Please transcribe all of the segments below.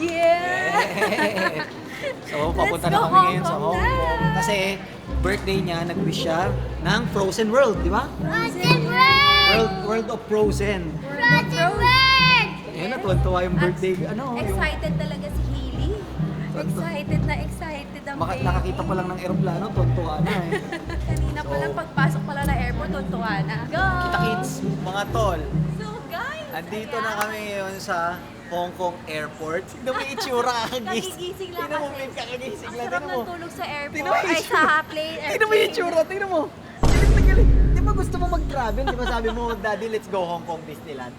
Yeah! So, papunta na go kami ngayon sa Hong Hong Kong Kong. na! Kasi birthday niya, nag-wish siya ng Frozen World, di ba? Frozen Bird! World, World of Frozen. Frozen Bird! Ayun na, tuwan-tuwa yung birthday. Ano, yung Excited talaga si Hailey. Excited na excited ang maka- baby. nakakita pa lang ng eroplano, tuwan-tuwa na eh. Kanina pa So- lang pagpasok pala ng airport, tuntua na. Go! Kita kids, mga tol. So guys, Andito ayan. na kami ngayon sa Hong Kong Airport. Tignan mo yung itsura kakagis. Kagigising lang Tignan mo, kasi. babe, kakagising Ang lang. sarap Tignan mo. ng tulog sa airport. Tingnan mo yung Ay, itsura. sa plane. Tignan mo yung itsura, tignan mo. Galit na galit. Di ba gusto mo mag-travel? Di ba sabi mo, Daddy, let's go Hong Kong Disneyland?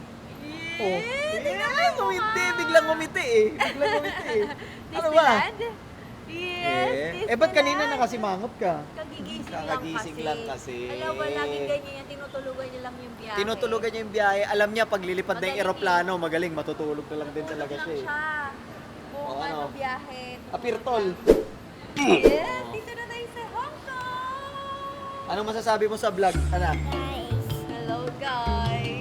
Oh. Eh, ngumiti. Biglang ngumiti eh. Biglang ngumiti eh. Ano ba? Disneyland? Yes, Eh, eh ba't kanina nakasimangot ka? Kagigising, Kakagising lang kasi. Alam mo, laging ganyan yan. Tinutulugan niya lang yung biyahe. Tinutulugan niya yung biyahe. Alam niya, pag lilipad na yung Magaling eroplano, magaling, matutulog na lang din talaga lang siya eh. siya. Kung Oo, ano, ano? biyahe. Apirtol. Yes, dito na tayo sa Hong Kong! Anong masasabi mo sa vlog, anak? Hello, guys!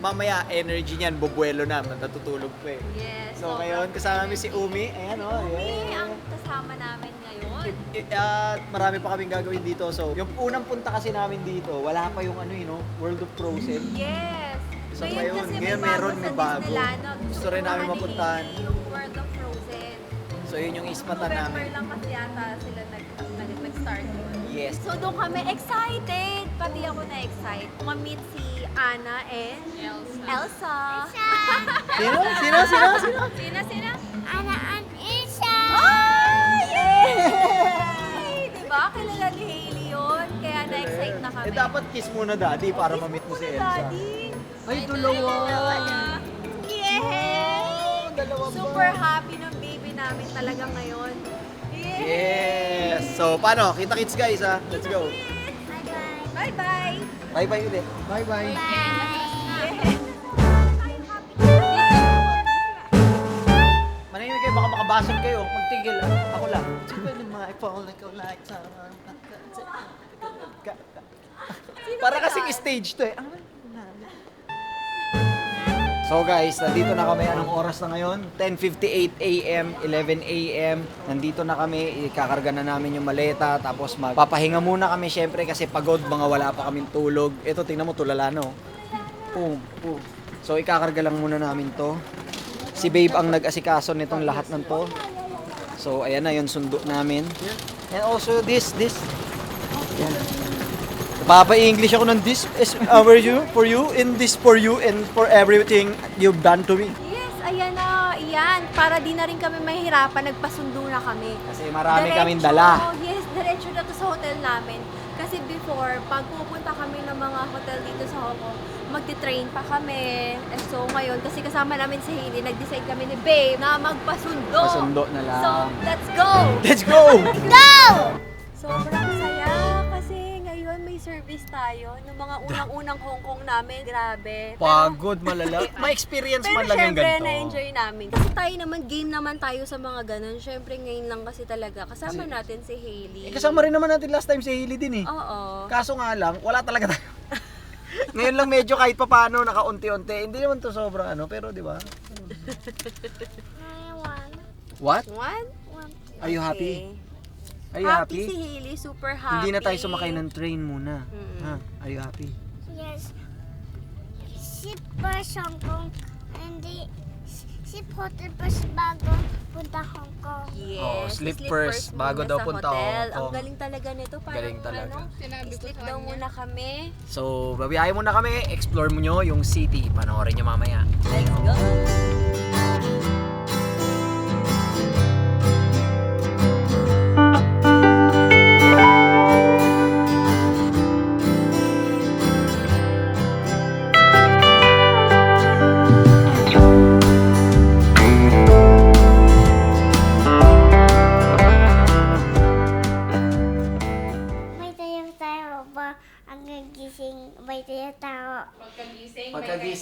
Mamaya, energy niyan, bubuelo na, natutulog pa eh. yes. So sobrang ngayon, kasama namin si. Umi. Ayan o, oh, Umi yeah. ang kasama namin ngayon. I- At marami pa kaming gagawin dito. So, yung unang punta kasi namin dito, wala pa yung ano yun, no? World of Frozen. Yes! So, ngayon, kasi ngayon may meron, may bago. Gusto rin namin mapuntahan. Yung World of Frozen. So, yun yung ismatan November namin. lang kasi yata sila nag, nag, nag-start yun. Yes. So doon kami excited. Pati ako na-excite. Ma-meet si Anna and Elsa. Sino? Sino? Sino? Sino? Sino, sino? Ana and Isa! Oh! Yay! Diba? Kilala ni Hailey yun. Kaya na-excite na kami. Eh, dapat kiss muna daddy para ma-meet mo si Elsa. Daddy. Ay, dalawa. Yay! Oh, dalawa pa. Super happy ng baby namin talaga ngayon. Yay! Yes! So, paano? Kita-kits guys ha. Let's go. Bye-bye! Bye-bye! Ulit. Bye-bye. Bye! Manahimik kayo, baka makabasag kayo. Magtigil. ah. Ako lang. Para kasing stage to eh. So guys, nandito na kami. Anong oras na ngayon? 10.58 a.m., 11 a.m. Nandito na kami. Ikakarga na namin yung maleta. Tapos magpapahinga muna kami syempre kasi pagod. Mga wala pa kaming tulog. Ito, tingnan mo, tulala no? Boom, boom. So ikakarga lang muna namin to. Si Babe ang nag-asikaso nitong lahat ng to. So ayan na yung sundo namin. And also this, this. Yan. Papa-English ako ng this is our you, for you, in this for you, and for everything you've done to me. Yes, ayan na, yan. Para di na rin kami mahirapan, nagpasundo na kami. Kasi marami Diretso, kaming dala. Yes, diretso na to sa hotel namin. Kasi before, pag pupunta kami ng mga hotel dito sa Hong Kong, magti-train pa kami. And so ngayon, kasi kasama namin si Hailey, nag-decide kami ni Babe na magpasundo. Pasundo na lang. So, let's go! Let's go! Go! Sobrang service tayo. Yung mga unang-unang Hong Kong namin, grabe. Pero- Pagod, malala. May experience Pero man lang yung syempre, ganito. na-enjoy namin. Kasi tayo naman, game naman tayo sa mga ganun. Syempre, ngayon lang kasi talaga. Kasama Kasi- natin si Hailey. Eh, kasama rin naman natin last time si Hailey din eh. Oo. Kaso nga lang, wala talaga tayo. Ngayon lang medyo kahit pa paano, nakaunti-unti. Hindi naman to sobrang ano, pero di ba? Want What? One? one. Are you happy? Okay. Are you happy? happy? si Hailey, super happy. Hindi na tayo sumakay ng train muna. Mm. Ha? Are you happy? Yes. Si First Hong Kong, hindi si Hotel First bago punta Hong Kong. Yes. Oo, sleep sleep first, bago muna daw sa punta hotel. Hong Ang galing talaga nito. Parang Galing talaga. ano, sleep daw muna kami. So, babiyahe muna kami. Explore mo nyo yung city. Panoorin nyo mamaya. Let's go!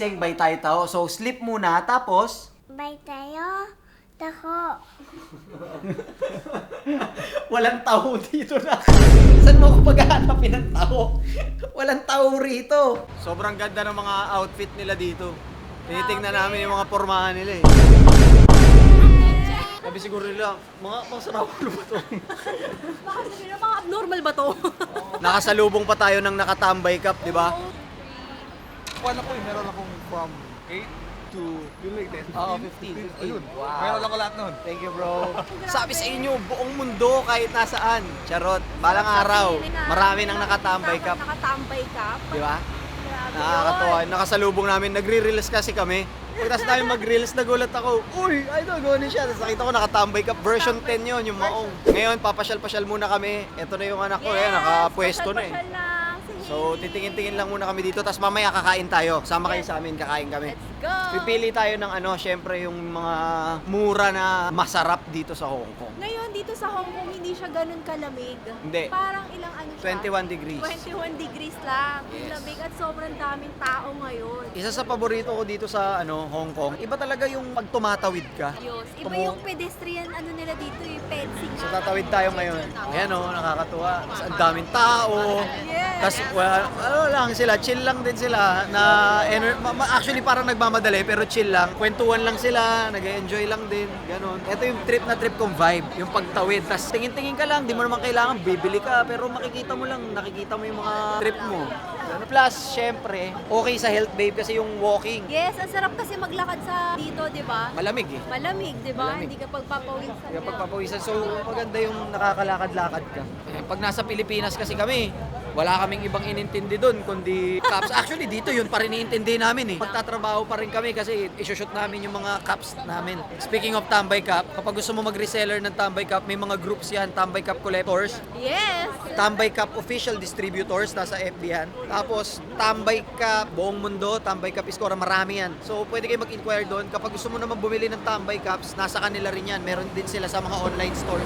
Pagkagising, bay tayo tao. So, sleep muna. Tapos, May tayo. Tako. walang tao dito na. Saan mo ako paghahanapin ng tao? Walang tao rito. Sobrang ganda ng mga outfit nila dito. Tinitingnan namin yung mga pormahan nila eh. Sabi siguro nila, mga masarap ba to? Baka sabihin mga abnormal ba to? Nakasalubong pa tayo ng nakatambay cup, di ba? Kuha na ko eh, meron akong from 8 to, yun like 10. Oo, 15. Ayun. Wow. Meron ako lahat nun. Thank you, bro. Sabi sa inyo, buong mundo kahit nasaan. Charot. Balang araw, marami nang nakatambay cup. Nakatambay cup. Di ba? Nakakatawa. Nakasalubong namin. Nagre-reels kasi kami. Pagkatapos namin mag-reels, nagulat ako. Uy, idol, gano'n siya. Tapos nakita ko nakatambay ka. Version 10 yon yung maong. Ngayon, papasyal-pasyal muna kami. Ito na yung anak ko. Ayan, nakapwesto na eh. si So, titingin-tingin lang muna kami dito. Tapos mamaya kakain tayo. Sama kayo sa amin, kakain kami. Let's go! Pipili tayo ng ano, syempre yung mga mura na masarap dito sa Hong Kong. Ngayon, dito sa Hong Kong, hindi siya ganun kalamig. Hindi. Parang ilang ano siya? 21 degrees. 21 degrees lang. Yes. lamig at sobrang daming tao ngayon. Isa sa paborito ko dito sa ano Hong Kong, iba talaga yung pag tumatawid ka. Yos. Iba Tumu- yung pedestrian ano nila dito, yung fencing. So tatawid tayo ngayon. Ayan oh, nakakatuwa. Tapos ang daming tao. Tapos wala, ano lang sila, chill lang din sila na ener- ma- ma- actually parang nagmamadali pero chill lang. Kwentuhan lang sila, nag-enjoy lang din, ganun. Ito yung trip na trip kong vibe, yung pagtawid. Tapos tingin-tingin ka lang, di mo naman kailangan bibili ka pero makikita mo lang, nakikita mo yung mga trip mo. Ganun. Plus, syempre, okay sa health babe kasi yung walking. Yes, ang sarap kasi maglakad sa dito, di ba? Malamig eh. Malamig, di ba? Malamig. Hindi ka pagpapawisan. Kaya pagpapawisan, so maganda yung nakakalakad-lakad ka. Eh, pag nasa Pilipinas kasi kami, wala kaming ibang inintindi doon, kundi caps. Actually, dito yun pa rin iintindi namin eh. Magtatrabaho pa rin kami kasi isushoot namin yung mga caps namin. Speaking of Tambay Cup, kapag gusto mo mag-reseller ng Tambay Cup, may mga groups yan, Tambay Cup Collectors, Yes! Tambay Cup Official Distributors, nasa FB yan. Tapos, Tambay Cup, buong mundo, Tambay Cup Iskora, marami yan. So, pwede kayo mag-inquire doon. Kapag gusto mo naman bumili ng Tambay Cups, nasa kanila rin yan. Meron din sila sa mga online store.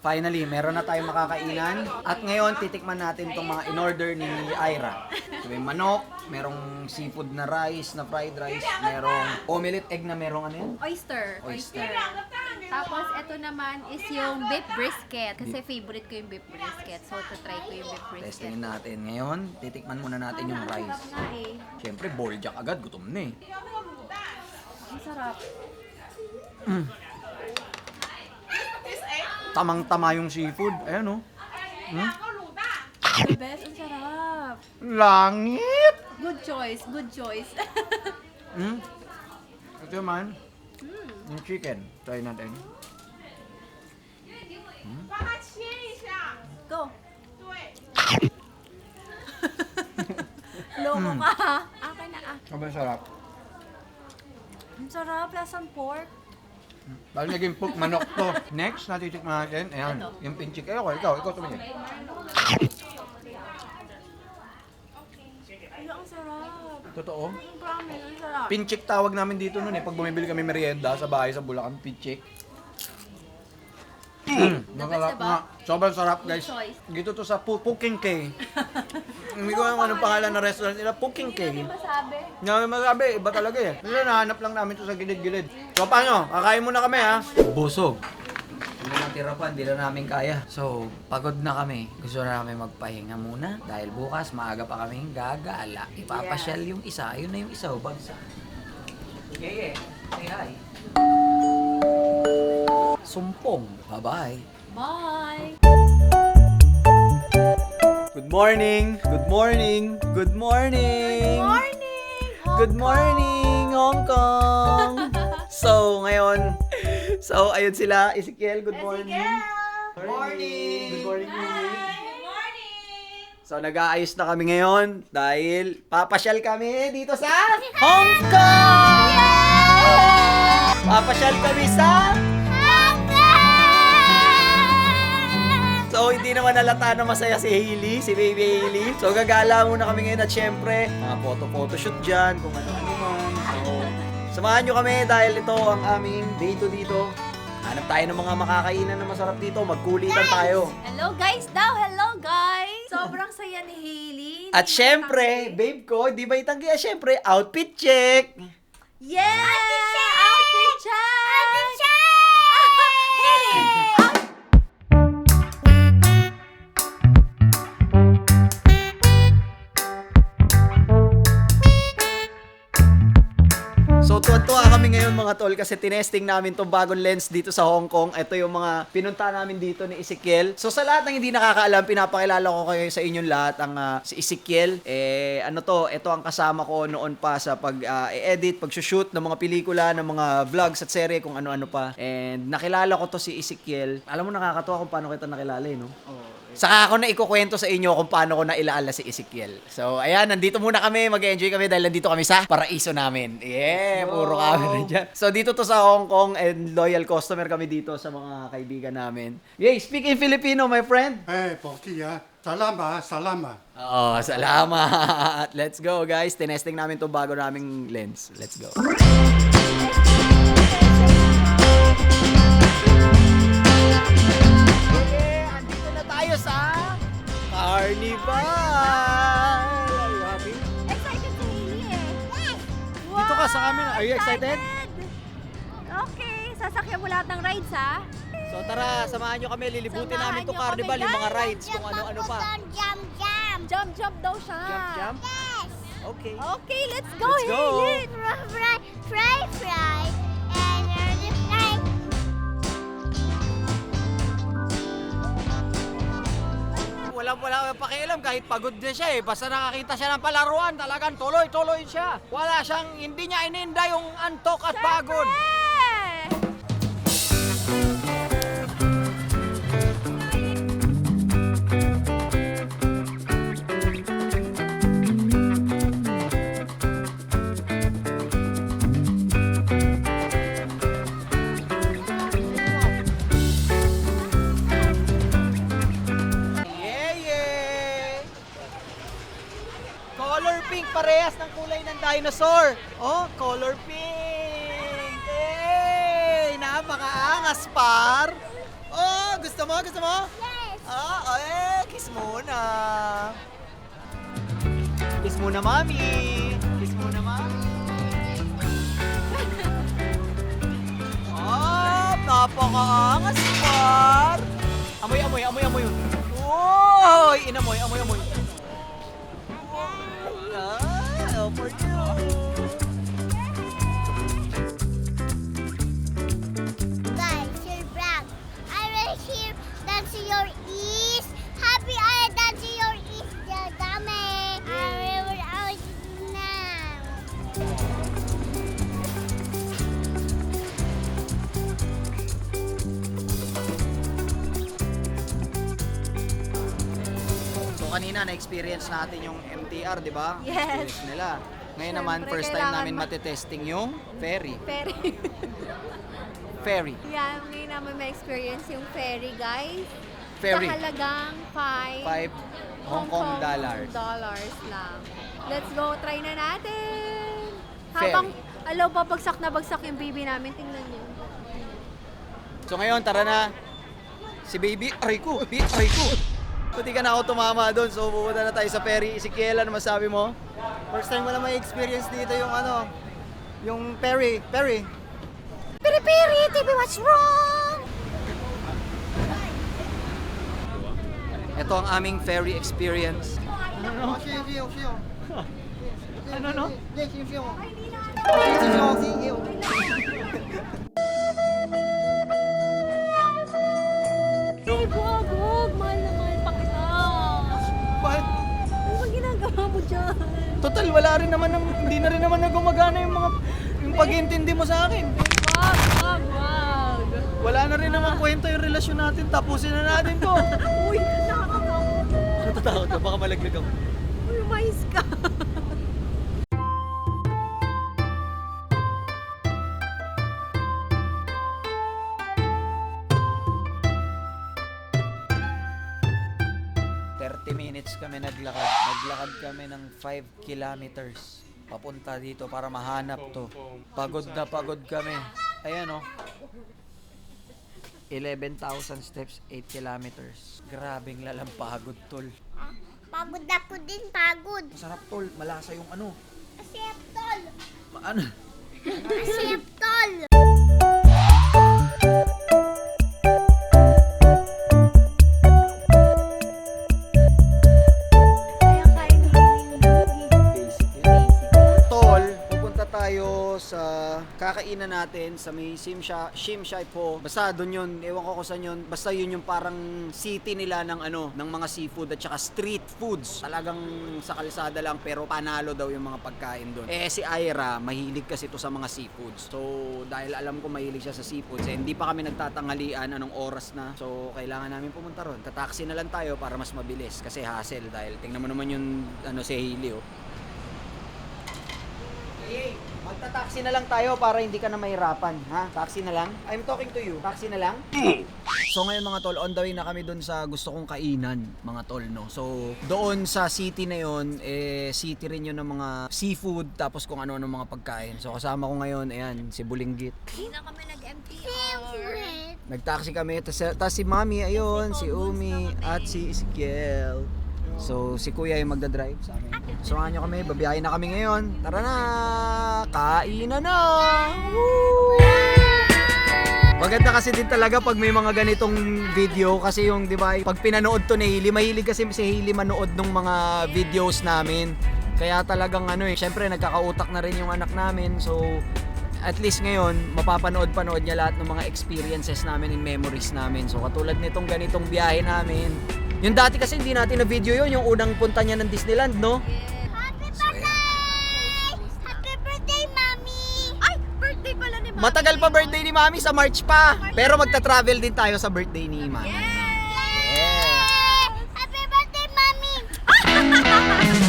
Finally, meron na tayong makakainan. At ngayon, titikman natin itong mga in-order ni Ira. So, may manok, merong seafood na rice, na fried rice, merong omelette egg na merong ano yun? Oyster. Oyster. Tapos, ito naman is yung beef brisket. Kasi favorite ko yung beef brisket. So, try ko yung beef brisket. Testingin natin. Ngayon, titikman muna natin yung rice. eh. Siyempre, bowl jack agad. Gutom na eh. Ang sarap. Tamang-tama yung seafood. Ayan oh. Hmm? The best, ang sarap. Langit! Good choice, good choice. Hmm? Ito man. Yung chicken. Try natin. Go. Loko ka. Akin na ah. Sobrang sarap. Ang sarap, lasang pork. Dahil naging pork manok to. Next, natitikman natin. Ayan. Yung pinchik. Ayoko, ikaw. Ikaw tumingin. Ano, ang sarap. Totoo. Promise, ang sarap. Pinchik tawag namin dito noon eh. Pag bumibili kami merienda sa bahay sa Bulacan, pinchik. Mm, masarap diba? nga. Sobrang sarap, guys. Choice. Dito to sa Pu- Puking K. Hindi ko alam anong pangalan ng restaurant nila. Puking K. Hindi masabi. Nga masabi, iba talaga eh. Kasi nahanap lang namin to sa gilid-gilid. So paano? Kakain muna kami ha. Busog. Hindi na tira pa, hindi na namin kaya. So, pagod na kami. Gusto na namin magpahinga muna. Dahil bukas, maaga pa kaming gagala. Ipapasyal yung isa. Yun na yung isa, o bagsa. Yeah, yeah. Say hi. Sumpong. Bye-bye. Bye! Good morning! Good morning! Good morning! Morning! Good morning, Hong Kong! so, ngayon, so, ayun sila. Ezekiel, good morning. Good morning! Good morning, Good morning! So, nag-aayos na kami ngayon dahil papasyal kami dito sa Hong Kong! Papasyal kami sa... So, hindi naman nalata na masaya si Hailey, si baby Hailey. So, gagala muna kami ngayon at syempre, mga photo-photoshoot dyan, kung ano-ano man. So, samahan nyo kami dahil ito ang aming dito dito. Hanap tayo ng mga makakainan na masarap dito, magkulitan tayo. Hello guys daw! Hello guys! Sobrang saya ni Hailey. At syempre, babe ko, di ba itanggi? Ah, syempre, outfit check! Yeah! So tuwa-tuwa kami ngayon mga tol kasi tinesting namin tong bagong lens dito sa Hong Kong. Ito yung mga pinunta namin dito ni Ezekiel. So sa lahat ng hindi nakakaalam, pinapakilala ko kayo sa inyong lahat ang ah, si Ezekiel. Eh ano to, ito ang kasama ko noon pa sa pag ah, edit pag-shoot ng mga pelikula, ng mga vlogs at serye kung ano-ano pa. And nakilala ko to si Ezekiel. Alam mo nakakatuwa kung paano kita nakilala eh, no? Saka ako na ikukwento sa inyo kung paano ko nailaala si Ezekiel. So, ayan, nandito muna kami. Mag-enjoy kami dahil nandito kami sa paraiso namin. Yeah, puro kami dyan. So, dito to sa Hong Kong and loyal customer kami dito sa mga kaibigan namin. Yay, speak in Filipino, my friend. Eh, Pokia, salama, salama. Oo, salamat. Let's go, guys. Tinesting namin to bago naming lens. Let's go. Carnival! Are you happy? Excited si Hailey eh. Yes! Dito ka sa amin. Are you excited? Okay, sasakyan mo lahat ng rides ha? So tara, samahan nyo kami. Lilibutin Samahan namin to nyo Carnival, kami, yung mga guys. rides, kung ano-ano pa. Jump, jump. Jump, jump daw siya. Jump, jump? Yes. Okay. Okay, let's go, Let's go. Hailey. Fry, fry, fry. Walang wala pakialam kahit pagod na siya eh. Basta nakakita siya ng palaruan, talagang tuloy-tuloy siya. Wala siyang, hindi niya ininda yung antok at pagod. Napakaangas, par. Amoy, amoy, amoy, amoy. Uy, inamoy, amoy, amoy. Ah, for you. Kanina na-experience natin yung MTR, di ba? Yes. Experience nila. Ngayon naman, Siyempre, first time kailangan namin ma- matitesting yung ferry. Ferry. Ferry. Yan, ngayon namin may experience yung ferry, guys. Ferry. Sa halagang 5 5 Hong Kong dollars. dollars lang. Let's go, try na natin. Ferry. Habang, alaw pa, bagsak na bagsak yung baby namin. Tingnan niyo. So ngayon, tara na. Si baby, aray ko, baby, aray ko. Pati ka na ako tumama doon, so pupunta na tayo sa ferry. Ezekiel, ano masabi mo? First time ko na may experience dito yung ano, yung Perry, Perry. Piri piri, TV, what's wrong? Ito ang aming ferry experience. Oh, siyo, siyo, siyo. Ano, no? Dyan? Total, wala rin naman, ng- hindi na rin naman na gumagana yung mga, yung pag-intindi mo sa akin. Wag, wag, wag. Wala na rin naman kwento yung relasyon natin, tapusin na natin to. Uy, nakakatakot. Natatakot ka, baka malaglag ako. Uy, mais ka. Thirty minutes kami naglakad. Naglakad kami ng 5 kilometers. Papunta dito para mahanap to. Pagod na pagod kami. Ayan oh. 11,000 steps, 8 kilometers. Grabing lalampagod, tol. Ah, Pagod ako din, pagod. Masarap, tol. Malasa yung ano. Asip, tol. Ma- Ano? Asip, tol. Kakainan natin sa may Simsha, Shimshai po. Basta doon yun, ewan ko kung saan yun. Basta yun yung parang city nila ng ano, ng mga seafood at saka street foods. Talagang sa kalsada lang pero panalo daw yung mga pagkain doon. Eh si Ira, mahilig kasi to sa mga seafoods. So dahil alam ko mahilig siya sa seafoods, eh, hindi pa kami nagtatanghalian anong oras na. So kailangan namin pumunta ron. Tataksi na lang tayo para mas mabilis kasi hassle dahil tingnan mo naman yung ano si Hailey oh. Hey, magta-taxi na lang tayo para hindi ka na mahirapan, ha? Taxi na lang? I'm talking to you. Taxi na lang? So ngayon mga tol, on the way na kami doon sa gusto kong kainan, mga tol, no? So doon sa city na yon eh city rin yun ng mga seafood tapos kung ano-ano mga pagkain. So kasama ko ngayon, ayan, si Bulinggit. Hindi na kami nag-MTR. Nagtaxi kami, tas si Mami, ayun, si Umi, at si Ezekiel. So, si Kuya yung magdadrive sa amin. Samahan nyo kami, babiyahin na kami ngayon. Tara na! Kainan na! Woo! Maganda kasi din talaga pag may mga ganitong video kasi yung 'di ba pag pinanood to ni Hailey, mahilig kasi si Hailey manood ng mga videos namin. Kaya talagang ano eh, syempre nagkakautak na rin yung anak namin. So at least ngayon, mapapanood-panood niya lahat ng mga experiences namin and memories namin. So katulad nitong ganitong biyahe namin. Yung dati kasi hindi natin na video yon yung unang punta niya ng Disneyland, no? Happy birthday! Happy birthday, Mommy! Ay, birthday pala ni Mami. Matagal pa birthday ni Mami sa March pa. Pero magta-travel din tayo sa birthday ni Mami. Yay! Happy birthday, Mommy!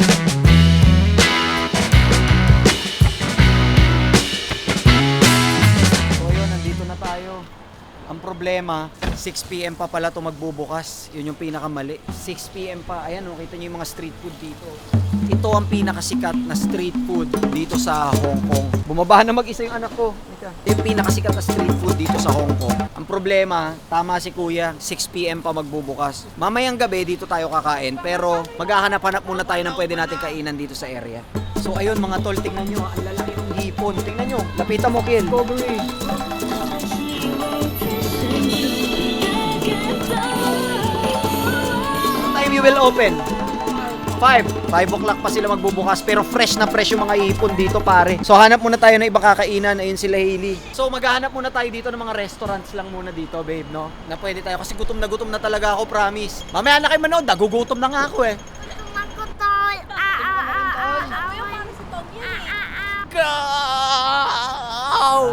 So yun, nandito na tayo. Ang problema, 6pm pa pala to magbubukas. Yun yung pinakamali. 6pm pa. Ayan, oh, kita niyo yung mga street food dito. Ito ang pinakasikat na street food dito sa Hong Kong. Bumaba na mag-isa yung anak ko. Ito yung pinakasikat na street food dito sa Hong Kong. Ang problema, tama si kuya, 6pm pa magbubukas. Mamayang gabi dito tayo kakain, pero maghahanap-hanap muna tayo ng pwede natin kainan dito sa area. So ayun mga tol, tingnan nyo, ang lalaki ng hipon. Tingnan nyo, lapitan mo kill. Discovery. Will open? 5. 5 o'clock pa sila magbubukas pero fresh na fresh yung mga ipon dito pare. So hanap muna tayo ng ibang kakainan. Ayun sila Hailey. So maghahanap muna tayo dito ng mga restaurants lang muna dito babe no? Na pwede tayo kasi gutom na gutom na talaga ako promise. Mamaya na kayo manood. Nagugutom na nga ako eh. Makutol! Ah, ah, ah, ah, eh. Go!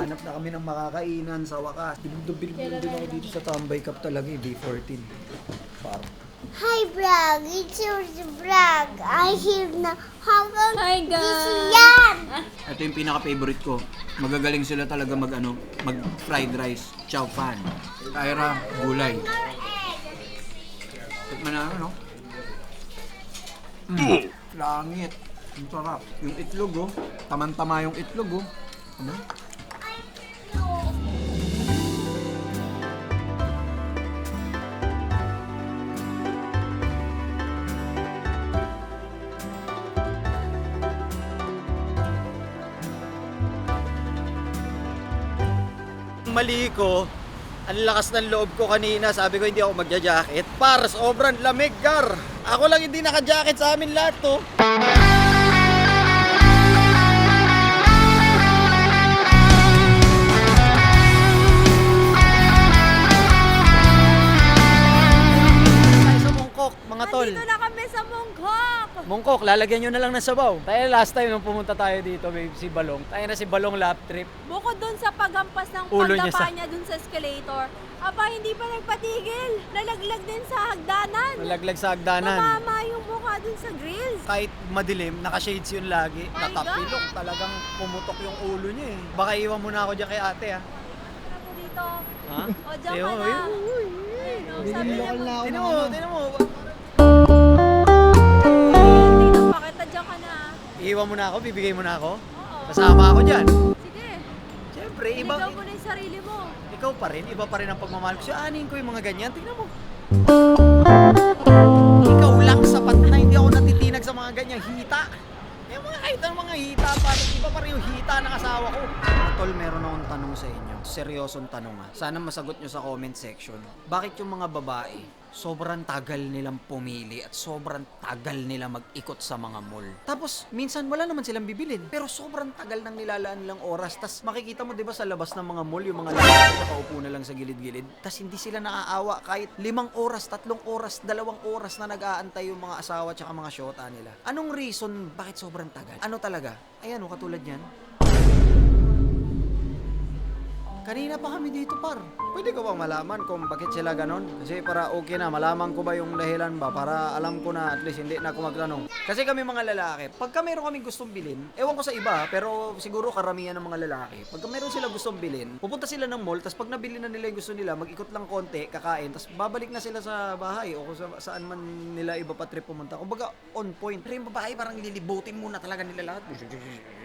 Hanap na kami ng makakainan sa wakas. Bilbil din ako dito sa Tambay Cup talaga eh, B14. Hi, Brag. It's your Brag. I hear na Hong Hi, guys. is yan. Ito yung pinaka-favorite ko. Magagaling sila talaga mag ano, mag fried rice, chow fan. Kaira, gulay. Tikman na ano, no? Mm. Langit. Ang sarap. Yung itlog, oh. Taman-tama yung itlog, oh. Ano? Mali ko, ang lakas ng loob ko kanina. Sabi ko hindi ako magja-jacket. Par, sobrang lamig, gar. Ako lang hindi naka-jacket sa amin lahat to. Sa Mongkok, mga tol. Nandito na kami sa Mongkok. Mongkok, lalagyan nyo na lang ng sabaw. Tayo last time nung pumunta tayo dito, babe, si Balong. Tayo na si Balong lap trip. Bukod dun sa pagampas ng Ulo niya pagdapa sa- niya dun sa escalator, aba hindi pa nagpatigil. Nalaglag din sa hagdanan. Nalaglag sa hagdanan. Tumama yung mukha dun sa grills. kahit madilim, naka-shades yun lagi. My Natapilok, God! talagang pumutok yung ulo niya eh. Baka iwan mo na ako dyan kay ate ah. Ako dito. Ha? O, dyan Ayun, ka na. ayun. Ayun, o, sabi niya, Binilokal na ako Tinan mo, tinan mo. Iiwan mo na ako, bibigay mo na ako. Oo. Kasama ako dyan. Sige. Siyempre, iba, Iligaw mo na yung sarili mo. ikaw pa rin, iba pa rin ang pagmamahal ko. So, anin ko yung mga ganyan, tingnan mo. Ikaw lang sapat na, hindi ako natitinag sa mga ganyang hita. Yung mga kahit ang mga hita, parang iba pa rin yung hita ng asawa ko. Tol, meron akong tanong sa inyo. Seryosong tanong ah. Sana masagot nyo sa comment section. Bakit yung mga babae sobrang tagal nilang pumili at sobrang tagal nila mag-ikot sa mga mall. Tapos, minsan wala naman silang bibilin. Pero sobrang tagal nang nilalaan nilang oras. Tapos makikita mo, di ba, sa labas ng mga mall, yung mga lalaki nakaupo na lang sa gilid-gilid. Tapos hindi sila naaawa kahit limang oras, tatlong oras, dalawang oras na nag-aantay yung mga asawa at mga syota nila. Anong reason bakit sobrang tagal? Ano talaga? Ayan, oh, katulad yan. Kanina pa kami dito, par. Pwede ko bang malaman kung bakit sila ganon? Kasi para okay na, malaman ko ba yung dahilan ba? Para alam ko na at least hindi na ako magtanong. Kasi kami mga lalaki, pagka meron kaming gustong bilhin, ewan ko sa iba, pero siguro karamihan ng mga lalaki, pagka meron sila gustong bilhin, pupunta sila ng mall, tapos pag nabili na nila yung gusto nila, mag-ikot lang konti, kakain, tapos babalik na sila sa bahay o kung sa, saan man nila iba pa trip pumunta. Kumbaga, on point. Pero yung babae, parang lilibutin muna talaga nila lahat.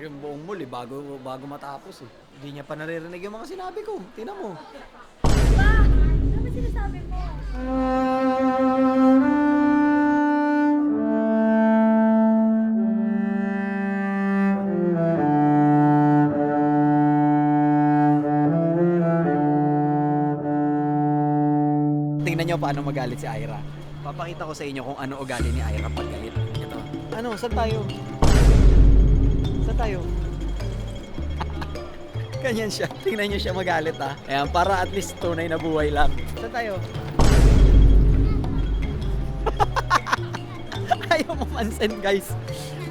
Yung buong mall, eh, bago, bago matapos eh. Hindi niya pa naririnig yung mga sinabi ko. Tingnan mo. Ba? Ano ba sinasabi mo? Tingnan niyo paano magalit si Ira. Papakita ko sa inyo kung ano ugali ni Ira pag galit. Ito. Ano? Saan tayo? Saan tayo? Ganyan siya. Tingnan niyo siya magalit ha. Ayan, para at least tunay na buhay lang. Saan tayo? Ayaw mo mansin guys.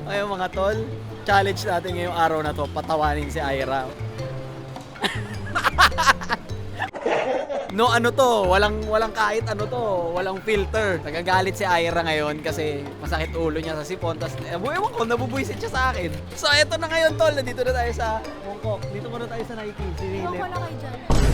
Ayaw mga tol. Challenge natin ngayong araw na to. Patawanin si Ira. No ano to, walang walang kahit ano to, walang filter. Nagagalit si Ira ngayon kasi masakit ulo niya sa sipon. Tapos, eh, ewan ko, nabubuisit siya sa akin. So, eto na ngayon, tol. Nandito na tayo sa Mongkok. Dito muna tayo sa Nike, si Ewan ko Philip. na kayo dyan.